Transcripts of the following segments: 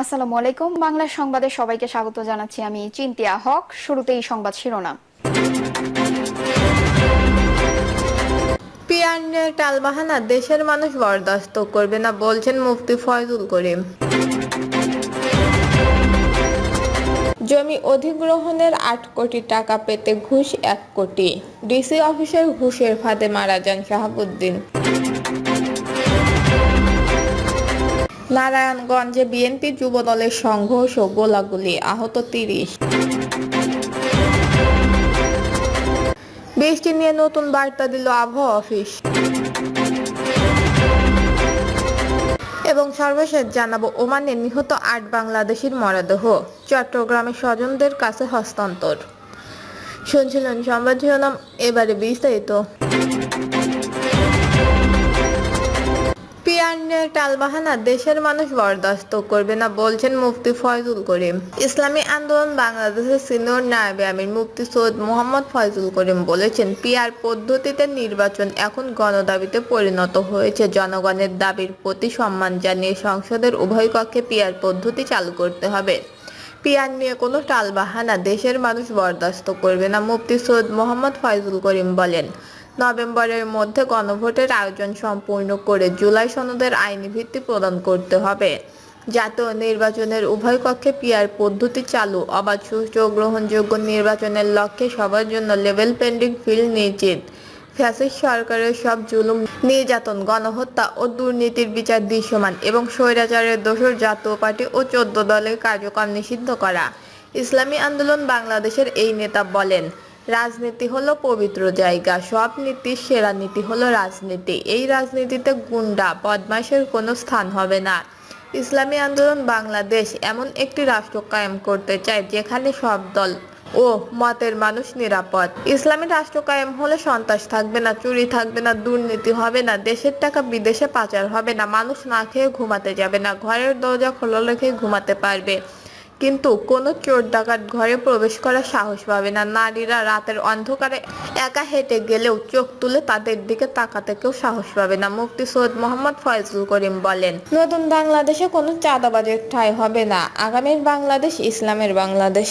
আসসালামু আলাইকুম। বাংলা সংবাদে সবাইকে স্বাগত জানাচ্ছি আমি চিন্তিয়া হক। শুরুতেই সংবাদ শিরোনাম। পিয়ার নিয়ে টালবাহানা, দেশের মানুষ বরদাস্ত করবে না বলছেন মুফতি ফয়জুল করিম। জমি অধিগ্রহণের আট কোটি টাকা পেতে ঘুষ এক কোটি। ডিসি অফিসের ঘুষের ফাঁদে মারা যান শাহাবুদ্দিন। নারায়ণগঞ্জে বিএনপি যুবদলের সংঘর্ষ, গোলাগুলি, আহত তিরিশ। বৃষ্টি নিয়ে নতুন বার্তা দিল আবহাওয়া অফিস। এবং সর্বশেষ জানাব ওমানে নিহত আট বাংলাদেশির মরদেহ। চট্টগ্রামের স্বজনদের কাছে হস্তান্তর। শুনছিলেন সংবাদ শিরোনাম, এবারে বিস্তারিত। পিয়ার টালবাহানা দেশের মানুষ বরদাস্ত করবে না বলছেন মুফতি ফয়জুল করিম। ইসলামী আন্দোলন বাংলাদেশের সিনিয়র নায়েবে আমির মুফতি সৈয়দ মোহাম্মদ ফয়জুল করিম বলেছেন পিয়ার পদ্ধতিতে নির্বাচন এখন গণদাবিতে পরিণত হয়েছে। জনগণের দাবির প্রতি সম্মান জানিয়ে সংসদের উভয় কক্ষে পিয়ার পদ্ধতি চালু করতে হবে। পিয়ার নিয়ে কোনো টালবাহানা দেশের মানুষ বরদাস্ত করবে না। মুফতি সৈয়দ মোহাম্মদ ফয়জুল করিম বলেন নভেম্বরের মধ্যে গণভোটের আয়োজন সম্পূর্ণ করে জুলাই সনদের আইনি ভিত্তি প্রদান করতে হবে। জাতীয় নির্বাচনের উভয় কক্ষে পিয়ার পদ্ধতি চালু। অবাধ সুষ্ঠু গ্রহণযোগ্য নির্বাচনের লক্ষ্যে সবার জন্য লেভেল পেন্ডিং ফিল্ড নিশ্চিত। ফ্যাসিস্ট সরকারের সব জুলুম, নির্যাতন, গণহত্যা ও দুর্নীতির বিচার দৃশ্যমান এবং স্বৈরাচারের দোষর জাতীয় পার্টি ও চোদ্দ দলের কার্যক্রম নিষিদ্ধ করা। ইসলামী আন্দোলন বাংলাদেশের এই নেতা বলেন রাজনীতি হলো পবিত্র জায়গা, সব নীতির সেরা নীতি হলো রাজনীতি। এই রাজনীতিতে গুন্ডা, বদমাশের কোনো স্থান হবে না। ইসলামী আন্দোলন বাংলাদেশ এমন একটি রাষ্ট্র কায়েম করতে চায় যেখানে সব দল ও মতের মানুষ নিরাপদ। ইসলামী রাষ্ট্র কায়েম হলে সন্ত্রাস থাকবে না, চুরি থাকবে না, দুর্নীতি হবে না, দেশের টাকা বিদেশে পাচার হবে না, মানুষ না খেয়ে ঘুমাতে যাবে না, ঘরের দরজা খোলা রেখে ঘুমাতে পারবে। কিন্তু কোনো চোর ডাকাত ঘরে প্রবেশ করার সাহস পাবে না। নারীরা রাতের অন্ধকারে একা হেঁটে গেলেও চোখ তুলে তাদের দিকে তাকাতে কেউ সাহস পাবে না মুক্তি সৈয়দ মোহাম্মদ ফয়জুল করিম বলেন। নতুন বাংলাদেশে কোনো চাঁদাবাজের ঠাঁই হবে না, আগামীর বাংলাদেশ ইসলামের বাংলাদেশ।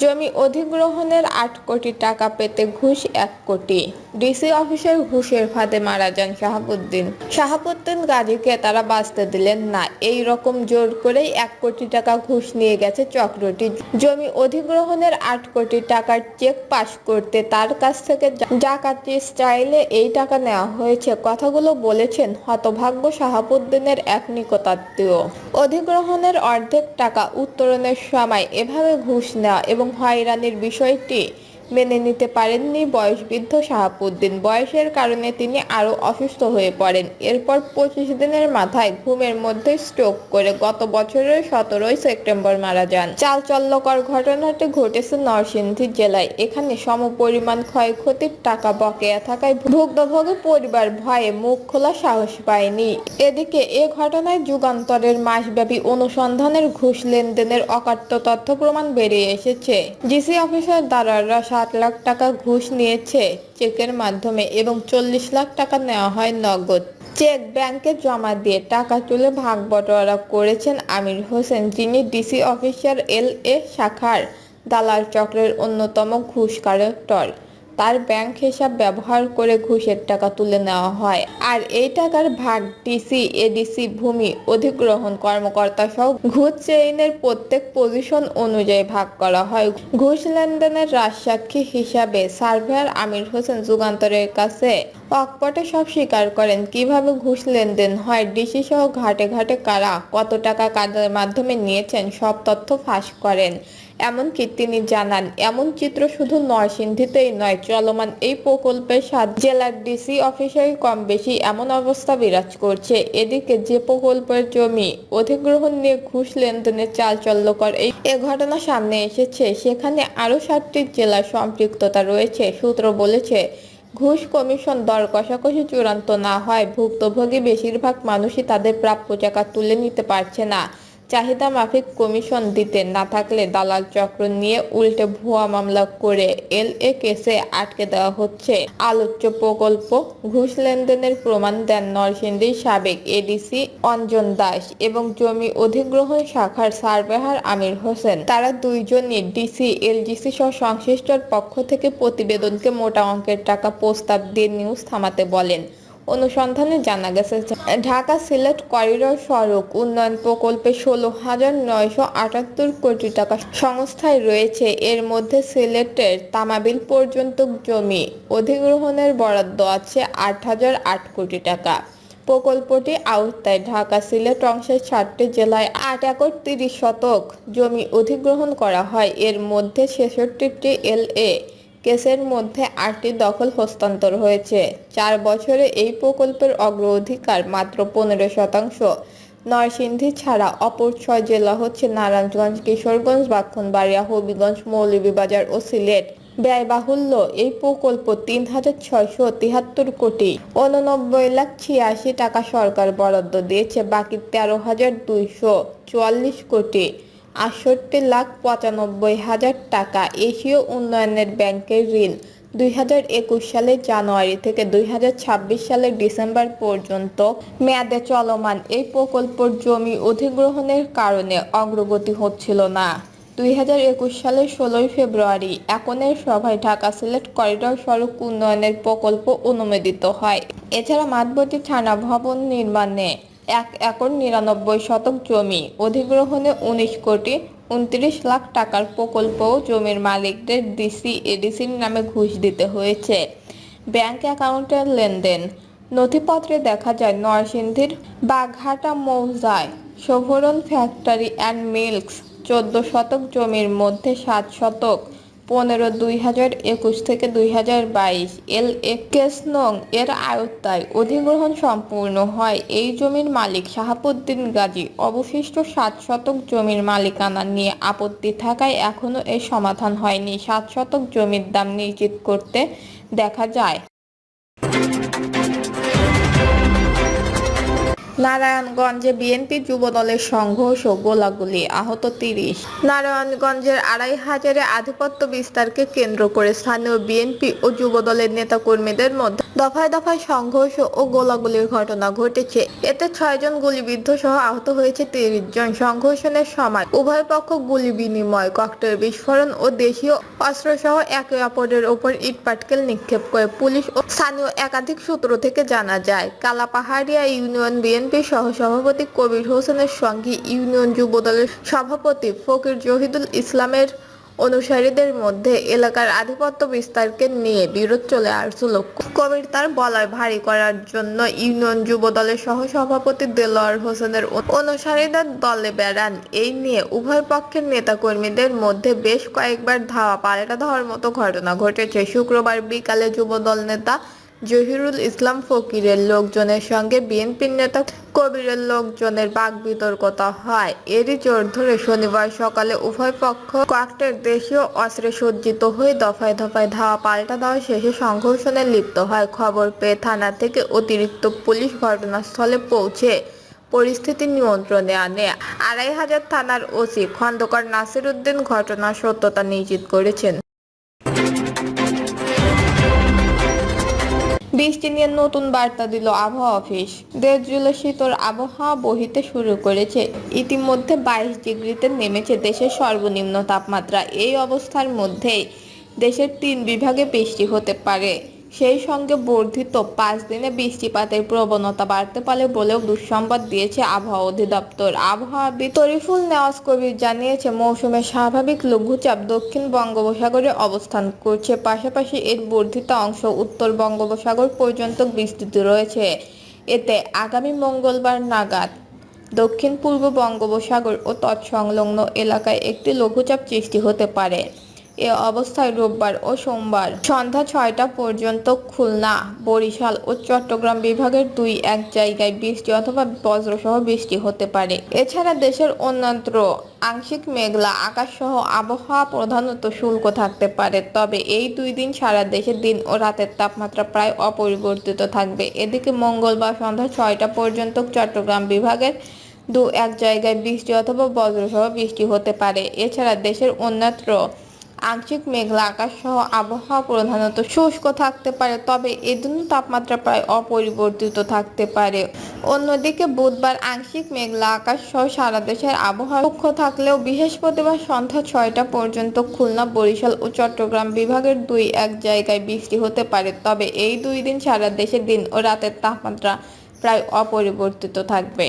জমি অধিগ্রহণের আট কোটি টাকা পেতে ঘুষ এক কোটি। ডিসি অফিসের ঘুষের ফাঁদে মারা যান শাহাবুদ্দিন। শাহাবুদ্দিন গাজীকে তারা বাঁচতে দিলেন না। এই রকম জোর করেই এক কোটি টাকা ঘুষ নিয়ে গেছে চক্রটি। জমি অধিগ্রহণের আট কোটি টাকার চেক পাস করতে তার কাছ থেকে ডাকাতি স্টাইলে এই টাকা নেওয়া হয়েছে। কথাগুলো বলেছেন হতভাগ্য শাহাবুদ্দিনের এক নিকটাত্মীয়। অধিগ্রহণের অর্ধেক টাকা উত্তরণের সময় এভাবে ঘুষ নেওয়া এবং হয়রানির বিষয়টি মেনে নিতে পারেননি বয়সবৃদ্ধ শাহাবুদ্দিন। বয়সের কারণে তিনি আরও অসুস্থ হয়ে পড়েন। এরপর পঁচিশ দিনের মাথায় ঘুমের মধ্যে স্ট্রোক করে গত বছরের সতেরোই সেপ্টেম্বর মারা যান। চালচল্যকর ঘটনাটি ঘটেছে নরসিংদী জেলায়। এখানে সমপরিমাণ ক্ষয়ক্ষতির টাকা বকেয়া থাকায় ভুক্তভোগী পরিবার ভয়ে মুখ খোলা সাহস পায়নি। এদিকে এ ঘটনায় যুগান্তরের মাসব্যাপী অনুসন্ধানের ঘুষ লেনদেনের অকাট্য তথ্য প্রমাণ বেরিয়ে এসেছে। ডিসি অফিসের দালালরা সাত লাখ টাকা ঘুষ নিয়েছে চেকের মাধ্যমে এবং চল্লিশ লাখ টাকা নেওয়া হয় নগদ। চেক ব্যাংকে জমা দিয়ে টাকা তুলে ভাগ বটোয়ারা করেছেন আমির হোসেন, যিনি ডিসি অফিসার এল এ শাখার দালাল চক্রের অন্যতম ঘুষ কালেক্টর তার ব্যাংক হিসাব ব্যবহার করে ঘুষের টাকা তুলে নেওয়া হয়। আর এই টাকার ভাগ ডিসি এডিসি ভূমি অধিগ্রহণ কর্মকর্তা সহ ঘুষ চেইনের প্রত্যেক পজিশন অনুযায়ী ভাগ করা হয়। ঘুষ লেনদেনের রাজসাক্ষী হিসাবে সার্ভেয়ার আমির হোসেন যুগান্তরের কাছে অকপটে সব স্বীকার করেন, কীভাবে ঘুষ লেনদেন হয়? ডিসি সহ ঘাটে ঘাটে কারা কত টাকা কাদের মাধ্যমে নিয়েছেন? সব তথ্য ফাঁস করেন। এমনকি তিনি জানান, এমন চিত্র শুধু নরসিংদীতেই নয়, চলমান এই প্রকল্পের সাত জেলার ডিসি অফিসেই কম বেশি এমন অবস্থা বিরাজ করছে। এদিকে যে প্রকল্পের জমি অধিগ্রহণ নিয়ে ঘুষ লেনদেনের চালচল্যকর এই এ ঘটনা সামনে এসেছে। সেখানে আরও সাতটি জেলার সম্পৃক্ততা রয়েছে, সূত্র বলেছে, ঘুষ কমিশন দর কষাকষি চূড়ান্ত না হয়, ভুক্তভোগী বেশিরভাগ মানুষই তাদের প্রাপ্য টাকা তুলে নিতে পারছে না। চাহিদা মাফিক কমিশন দিতে না থাকলে দালাল চক্র নিয়ে উল্টে ভুয়া মামলা করে এল এ কেসে আটকে দেওয়া হচ্ছে। আলোচ্য প্রকল্প, ঘুষ লেনদেনের প্রমাণ দেন নরসিংদীর সাবেক এডিসি অঞ্জন দাস এবং জমি অধিগ্রহণ শাখার সার্ভেহার আমির হোসেন। তারা দুইজনই ডিসি এলজিসি সহ সংশ্লিষ্টর পক্ষ থেকে প্রতিবেদনকে মোটা অঙ্কের টাকা প্রস্তাব দিয়ে নিউজ থামাতে বলেন। অনুসন্ধানে জানা গেছে ঢাকা সিলেট করিডোর সড়ক উন্নয়ন প্রকল্পে ষোলো হাজার নয়শো আটাত্তর কোটি টাকা সংস্থায় রয়েছে। এর মধ্যে সিলেটের তামাবিল পর্যন্ত জমি অধিগ্রহণের বরাদ্দ আছে আট হাজার আট কোটি টাকা। প্রকল্পটি আওতায় ঢাকা সিলেট অংশের চারটি জেলায় আট একর তিরিশ শতক জমি অধিগ্রহণ করা হয়। এর মধ্যে ছেষট্টিটি এল এ কেসের মধ্যে আটটি দখল হস্তান্তর হয়েছে। চার বছরে এই প্রকল্পের অগ্রাধিকার মাত্র পনেরো শতাংশ। নরসিংদী ছাড়া অপর ছয় জেলা হচ্ছে নারায়ণগঞ্জ, কিশোরগঞ্জ ব্রাহ্মণবাড়িয়া হবিগঞ্জ, মৌলভীবাজার ও সিলেট। ব্যয়বাহুল্য এই প্রকল্প তিন হাজার ছয়শো তিহাত্তর কোটি। উননব্বই লাখ ছিয়াশি টাকা সরকার বরাদ্দ দিয়েছে, বাকি তেরো হাজার দুইশো চুয়াল্লিশ কোটি। আটষট্টি লাখ পঁচানব্বই হাজার টাকা এশীয় উন্নয়নের ব্যাংকের ঋণ দুই হাজার একুশ সালের জানুয়ারি থেকে দুই হাজার ছাব্বিশ সালের ডিসেম্বর পর্যন্ত মেয়াদে চলমান। এই প্রকল্পের জমি অধিগ্রহণের কারণে অগ্রগতি হচ্ছিল না। দুই হাজার একুশ সালের ষোলোই ফেব্রুয়ারি একনের সভায় ঢাকা সিলেট করিডর সড়ক উন্নয়নের প্রকল্প অনুমোদিত হয়। এছাড়া মাঠবর্তী থানা ভবন নির্মাণে এক একর নিরানব্বই শতক জমি। অধিগ্রহণে উনিশ কোটি উনত্রিশ লাখ টাকার প্রকল্প জমির মালিকদের ডিসি এডিসির নামে ঘুষ দিতে হয়েছে। ব্যাংক অ্যাকাউন্টের লেনদেন। নথিপত্রে দেখা যায় নরসিংদীর বাঘাটা মৌজায় শোভরণ ফ্যাক্টরি অ্যান্ড মিল্কস চোদ্দ শতক জমির মধ্যে সাত শতক। পনেরো দুই হাজার একুশ থেকে দুই হাজার বাইশ। এল একেস নং এর আয়ত্তায় অধিগ্রহণ সম্পূর্ণ হয়। এই জমির মালিক শাহাবুদ্দিন গাজী। অবশিষ্ট সাত শতক জমির মালিকানা নিয়ে আপত্তি থাকায় এখনও এর সমাধান হয়নি। সাত শতক জমির দাম নিশ্চিত করতে দেখা যায়। নারায়ণগঞ্জে বিএনপি যুবদলের সংঘর্ষ, গোলাগুলি, আহত তিরিশ। নারায়ণগঞ্জের আড়াই হাজারে আধিপত্য বিস্তারকে কেন্দ্র করে স্থানীয় বিএনপি ও যুবদলের নেতাকর্মীদের মধ্যে দফায় দফায় সংঘর্ষ ও গোলাগুলির ঘটনা ঘটেছে। এতে ছয়জন গুলিবিদ্ধ সহ আহত হয়েছে তিরিশ জন। সংঘর্ষণের সময় উভয় পক্ষ গুলি বিনিময়, ককটেল বিস্ফোরণ ও দেশীয় অস্ত্রসহ একে অপরের ওপর ইটপাটকেল নিক্ষেপ করে পুলিশ ও স্থানীয় একাধিক সূত্র থেকে জানা যায়, কালাপাহাড়িয়া ইউনিয়ন বিএনপি সহ সভাপতি কবির হোসেনের সঙ্গে ইউনিয়ন যুবদলের সভাপতি ফকির জহিদুল ইসলামের অনুসারীদের মধ্যে এলাকার আধিপত্য বিস্তারকে নিয়ে বিরোধ চলে আসছিল। কবির তার বলয় ভারী করার জন্য ইউনিয়ন যুবদলের সহ সভাপতি দেলোয়ার হোসেনের অনুসারীদের দলে বেড়ান। এই নিয়ে উভয় পক্ষের নেতাকর্মীদের মধ্যে বেশ কয়েকবার ধাওয়া পাল্টা দেওয়ার মতো ঘটনা ঘটেছে। শুক্রবার বিকালে যুবদল নেতা জহিরুল ইসলাম ফকিরের লোকজনের সঙ্গে বিএনপির নেতা কবিরের লোকজনের বাক বিতর্কতা হয়। এরই জোর ধরে শনিবার সকালে উভয় পক্ষ কয়েকটার দেশীয় অস্ত্রে সজ্জিত হয়ে দফায় দফায় ধাওয়া পাল্টা দেওয়া শেষে সংঘর্ষণে লিপ্ত হয়। খবর পেয়ে থানা থেকে অতিরিক্ত পুলিশ ঘটনাস্থলে পৌঁছে পরিস্থিতি নিয়ন্ত্রণে আনে। আড়াই হাজার থানার ওসি খন্দকার নাসির উদ্দিন ঘটনার সত্যতা নিশ্চিত করেছেন। বৃষ্টি নিয়ে নতুন বার্তা দিল আবহাওয়া অফিস। দেশ জুলাই শীতল আবহাওয়া বহিতে শুরু করেছে। ইতিমধ্যে বাইশ ডিগ্রিতে নেমেছে দেশের সর্বনিম্ন তাপমাত্রা। এই অবস্থার মধ্যেই দেশের তিন বিভাগে বৃষ্টি হতে পারে। সেই সঙ্গে বর্ধিত পাঁচ দিনে বৃষ্টিপাতের প্রবণতা বাড়তে পারে বলেও দুঃসংবাদ দিয়েছে আবহাওয়া অধিদপ্তর। আবহাওয়াবিদ তরিফুল নেওয়াজ কবির জানিয়েছে মৌসুমের স্বাভাবিক লঘুচাপ দক্ষিণ বঙ্গোপসাগরে অবস্থান করছে। পাশাপাশি এর বর্ধিত অংশ উত্তর বঙ্গোপসাগর পর্যন্ত বিস্তৃত রয়েছে। এতে আগামী মঙ্গলবার নাগাদ দক্ষিণ পূর্ব বঙ্গোপসাগর ও তৎসংলগ্ন এলাকায় একটি লঘুচাপ সৃষ্টি হতে পারে। এ অবস্থায় রোববার ও সোমবার। সন্ধ্যা ছয়টা পর্যন্ত খুলনা, বরিশাল ও চট্টগ্রাম বিভাগের দুই এক জায়গায় বৃষ্টি অথবা বজ্রসহ বৃষ্টি হতে পারে। এছাড়া দেশের অন্যত্র আংশিক মেঘলা আকাশ সহ আবহাওয়া প্রধানত শুল্ক থাকতে পারে, তবে এই দুই দিন সারা দেশে দিন ও রাতের তাপমাত্রা প্রায় অপরিবর্তিত থাকবে। এদিকে মঙ্গলবার সন্ধ্যা ছয়টা পর্যন্ত চট্টগ্রাম বিভাগের দু এক জায়গায় বৃষ্টি অথবা বজ্রসহ বৃষ্টি হতে পারে। এছাড়া দেশের অন্যত্র আংশিক মেঘলা আকাশ সহ আবহাওয়া প্রধানত শুষ্ক থাকতে পারে, তবে এদিন তাপমাত্রা প্রায় অপরিবর্তিত থাকতে পারে। অন্যদিকে বুধবার আংশিক মেঘলা আকাশ সহ সারা দেশের আবহাওয়া সূক্ষ্ম থাকলেও বৃহস্পতিবার সন্ধ্যা ছয়টা পর্যন্ত খুলনা, বরিশাল ও চট্টগ্রাম বিভাগের দুই এক জায়গায় বৃষ্টি হতে পারে, তবে এই দুই দিন সারা দেশের দিন ও রাতের তাপমাত্রা প্রায় অপরিবর্তিত থাকবে।